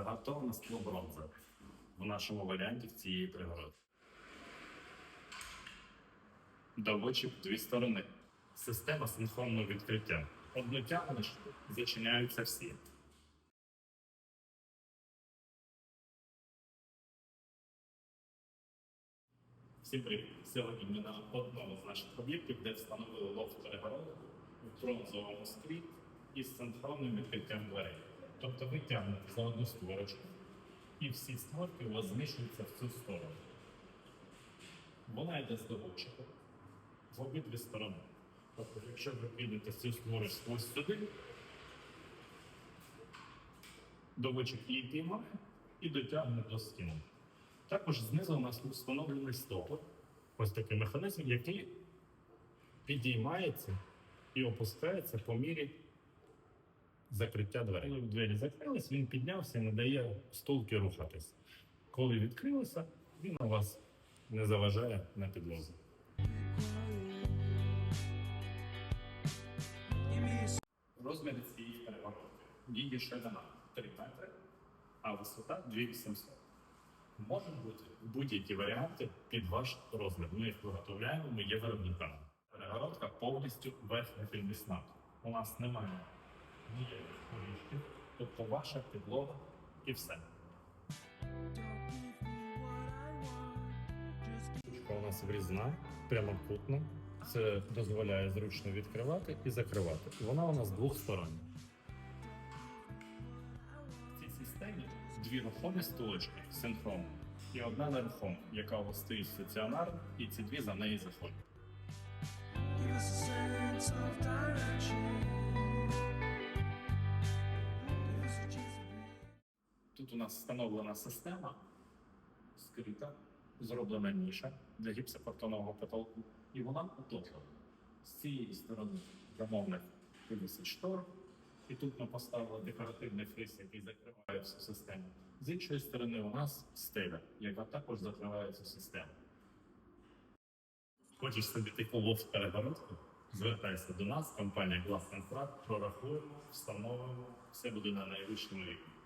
проєктована склобронза в нашому варіанті цієї пригороди. Доводчик в дві сторони. Система синхронного відкриття. Одну тягнеш, зачиняються всі. Всім привіт! Сьогодні ми на одному з наших об'єктів, де встановили лофт перегородку у бронзовому склі із синхронним відкриттям дверей. Тобто ви тягнете за одну створочку, і всі створки у вас зміщуються в цю сторону. Вона йде з доводчиком в обидві сторони. Тобто, якщо ви підете цю створочку ось сюди, доводчик її піймає і дотягне до стіни. Також знизу у нас встановлений стопор. Ось такий механізм, який підіймається і опускається по мірі закриття дверей. Коли двері закрились, він піднявся і не дає стулки рухатись. Коли відкрилися, він у вас не заважає на підлозі. Розміри цієї перегородки. Її ширина 3 метри, а висота 2800. Можуть бути будь-які варіанти під ваш розмір. Ми їх виготовляємо, ми є виробниками. Перегородка повністю верхня підвісна. У нас немає ніяких поріжків, тобто ваша підлога і все. Ручка у нас врізна, прямокутна. Це дозволяє зручно відкривати і закривати. Вона у нас двохстороння. В цій системі дві рухомі столочки синхронні і одна нерухома, яка у вас стоїть стаціонарно, і ці дві за неї заходять. Тут у нас встановлена система скрита, зроблена ніша для гіпсокартонного потолку, і вона утоплена. З цієї сторони замовник вивісить штор, і тут ми поставили декоративний фриз, який закриває всю систему. З іншої сторони у нас стеля, яка також закриває цю систему. Хочеш собі таку лофт перегородку? Звертайся до нас, компанія Glass Contract, прорахуємо, встановимо, все буде на найвищому рівні.